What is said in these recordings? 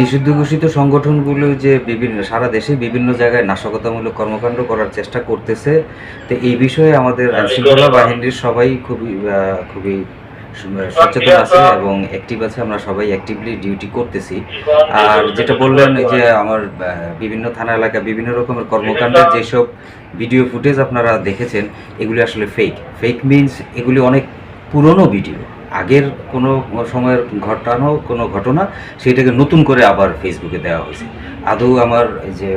নিষিদ্ধ ঘোষিত সংগঠনগুলো যে বিভিন্ন সারা দেশে বিভিন্ন জায়গায় নাশকতামূলক কর্মকাণ্ড করার চেষ্টা করতেছে। তো এই বিষয়ে আমাদের আইনশৃঙ্খলা বাহিনীর সবাই খুবই খুবই সচেতন আছে এবং অ্যাক্টিভ আছে আমরা সবাই অ্যাক্টিভলি ডিউটি করতেছি। আর যেটা বললেন যে আমার বিভিন্ন থানা এলাকা বিভিন্ন রকমের কর্মকাণ্ডের যেসব ভিডিও ফুটেজ আপনারা দেখেছেন এগুলি আসলে ফেক ফেক মিনস এগুলি অনেক পুরনো ভিডিও আগের কোনো সময়ের ঘটানো, কোনো ঘটনা সেটাকে নতুন করে আবার ফেসবুকে দেওয়া হয়েছে। আদৌ আমার যে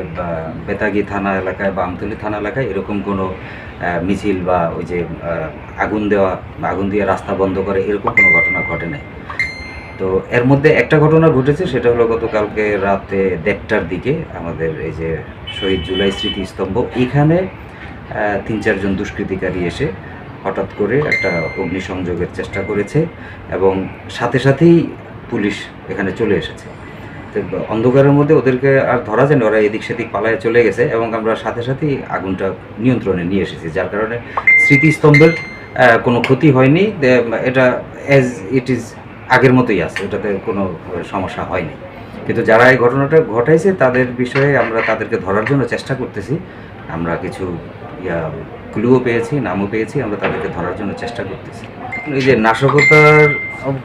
বেতাগী থানা এলাকায় বা আমতলী থানা এলাকায় এরকম কোনো মিছিল বা ওই যে আগুন দেওয়া, আগুন দিয়ে রাস্তা বন্ধ করে এরকম কোনো ঘটনা ঘটে নাই। তো এর মধ্যে একটা ঘটনা ঘটেছে, সেটা হলো গতকালকে রাতে দেড়টার দিকে আমাদের এই যে শহীদ জুলাই স্মৃতিস্তম্ভ। এখানে তিন চারজন দুষ্কৃতিকারী এসে হঠাৎ করে একটা অগ্নিসংযোগের চেষ্টা করেছে এবং সাথে সাথেই পুলিশ এখানে চলে এসেছে। অন্ধকারের মধ্যে ওদেরকে আর ধরা যায় না, ওরা এদিক সেদিক পালায় চলে গেছে এবং আমরা সাথে সাথেই আগুনটা নিয়ন্ত্রণে নিয়ে এসেছি, যার কারণে স্মৃতিস্তম্ভের কোনো ক্ষতি হয়নি। এটা অ্যাজ ইট ইজ আগের মতোই আছে ওটাতে কোনো সমস্যা হয়নি। কিন্তু যারা এই ঘটনাটা ঘটাইছে, তাদের বিষয়ে আমরা তাদেরকে ধরার জন্য চেষ্টা করতেছি। আমরা কিছু, ইয়া ক্লুও পেয়েছি নামও পেয়েছি আমরা তাদেরকে ধরার জন্য চেষ্টা করতেছি। এই যে নাশকতার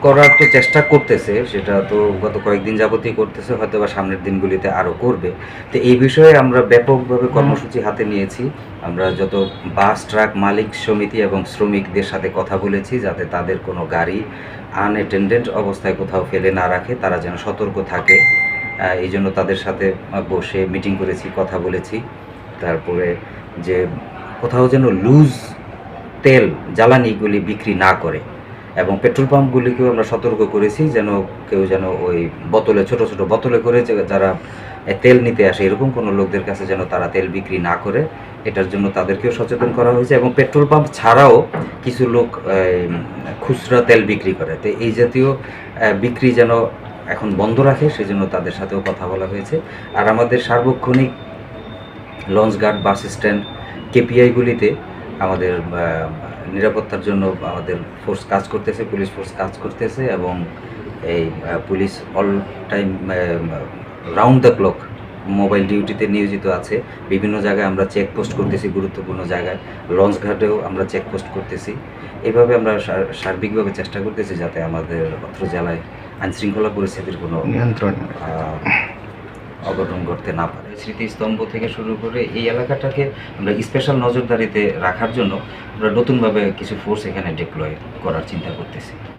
করার তো চেষ্টা করতেছে সেটা তো গত কয়েকদিন যাবতীয় করতেছে হয়তো বা সামনের দিনগুলিতে আরও করবে। তো এই বিষয়ে আমরা ব্যাপকভাবে কর্মসূচি হাতে নিয়েছি। আমরা যত বাস ট্রাক মালিক সমিতি এবং শ্রমিকদের সাথে কথা বলেছি যাতে তাদের কোনো গাড়ি আনএটেন্ডেন্ট অবস্থায় কোথাও ফেলে না রাখে তারা যেন সতর্ক থাকে। এই জন্য তাদের সাথে বসে মিটিং করেছি কথা বলেছি। তারপরে যে কোথাও যেন লুজ তেল জ্বালানিগুলি বিক্রি না করে। এবং পেট্রোল পাম্পগুলিকেও আমরা সতর্ক করেছি যেন কেউ যেন ওই বোতলে, ছোট ছোট বোতলে করে যারা তেল নিতে আসে, এরকম কোনো লোকদের কাছে যেন তারা তেল বিক্রি না করে, এটার জন্য তাদেরকেও সচেতন করা হয়েছে। এবং পেট্রোল পাম্প ছাড়াও কিছু লোক খুচরা তেল বিক্রি করে। তো এই জাতীয় বিক্রি যেন এখন বন্ধ রাখে, সেজন্য তাদের সাথেও কথা বলা হয়েছে। আর আমাদের সার্বক্ষণিক লঞ্চ গার্ড বাস স্ট্যান্ড কেপিআইগুলিতে আমাদের নিরাপত্তার জন্য আমাদের ফোর্স কাজ করতেছে পুলিশ ফোর্স কাজ করতেছে এবং এই police all time round the clock mobile ডিউটিতে নিয়োজিত আছে। বিভিন্ন জায়গায় আমরা চেক পোস্ট করতেছি গুরুত্বপূর্ণ জায়গায়। লঞ্চ ঘাটেও আমরা চেক পোস্ট করতেছি। এভাবে আমরা সার- সার্বিকভাবে চেষ্টা করতেছি যাতে আমাদের অত্র জেলায় আইনশৃঙ্খলা পরিস্থিতির কোনো নিয়ন্ত্রণ আহ, করতে না পারে। স্মৃতিস্তম্ভ থেকে শুরু করে এই এলাকাটাকে আমরা স্পেশাল নজরদারিতে রাখার জন্য আমরা নতুনভাবে কিছু ফোর্স এখানে ডিপ্লয় করার চিন্তা করতেছি।